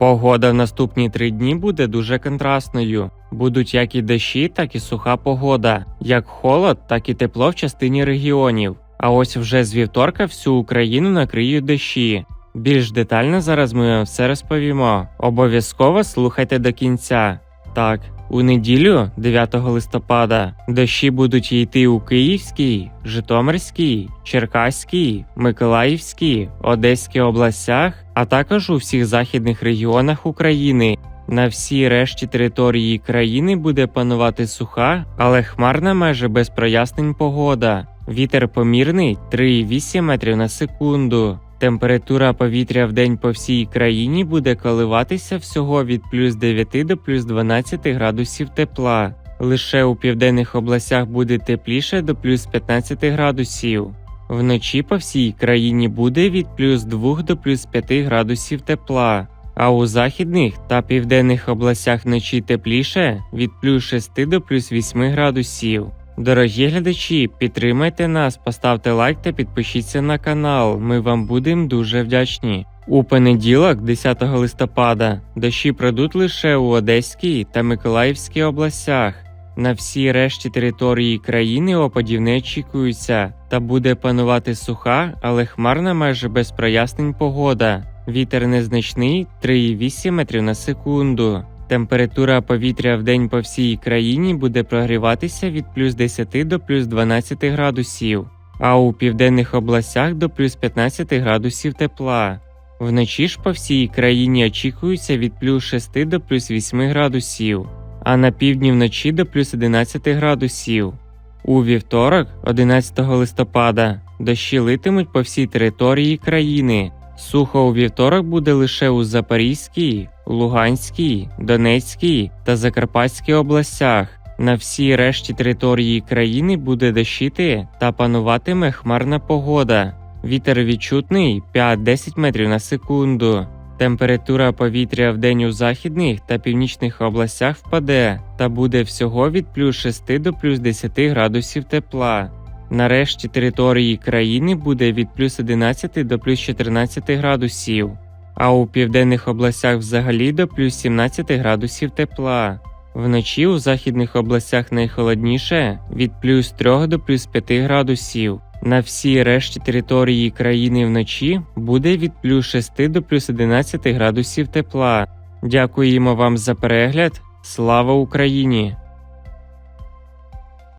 Погода в наступні три дні буде дуже контрастною. Будуть як і дощі, так і суха погода, як холод, так і тепло в частині регіонів. А ось вже з вівторка всю Україну накриють дощі. Більш детально зараз ми вам все розповімо. Обов'язково слухайте до кінця. Так, у неділю, 9 листопада, дощі будуть йти у Київській, Житомирській, Черкаській, Миколаївській, Одеській областях, а також у всіх західних регіонах України. На всій решті території країни буде панувати суха, але хмарна майже без прояснень погода. Вітер помірний 3,8 метрів на секунду. Температура повітря в день по всій країні буде коливатися всього від плюс 9 до плюс 12 градусів тепла. Лише у південних областях буде тепліше до плюс 15 градусів. Вночі по всій країні буде від плюс 2 до плюс 5 градусів тепла. А у західних та південних областях вночі тепліше від плюс 6 до плюс 8 градусів. Дорогі глядачі, підтримайте нас, поставте лайк та підпишіться на канал. Ми вам будемо дуже вдячні. У понеділок, 10 листопада, дощі пройдуть лише у Одеській та Миколаївській областях. На всій решті території країни опадів не очікується, та буде панувати суха, але хмарна майже без прояснень погода. Вітер незначний 3,8 метрів на секунду. Температура повітря в день по всій країні буде прогріватися від плюс 10 до плюс 12 градусів, а у південних областях до плюс 15 градусів тепла. Вночі ж по всій країні очікується від плюс 6 до плюс 8 градусів, а на півдні вночі до плюс 11 градусів. У вівторок, 11 листопада, дощі литимуть по всій території країни. Сухо у вівторок буде лише у Запорізькій, Луганській, Донецькій та Закарпатській областях. На всій решті території країни буде дощити та пануватиме хмарна погода. Вітер відчутний 5-10 метрів на секунду. Температура повітря в день у західних та північних областях впаде та буде всього від плюс 6 до плюс 10 градусів тепла. Нарешті території країни буде від плюс 11 до плюс 14 градусів, а у південних областях взагалі до плюс 17 градусів тепла. Вночі у західних областях найхолодніше від плюс 3 до плюс 5 градусів. На всій решті території країни вночі буде від плюс 6 до плюс 11 градусів тепла. Дякуємо вам за перегляд. Слава Україні!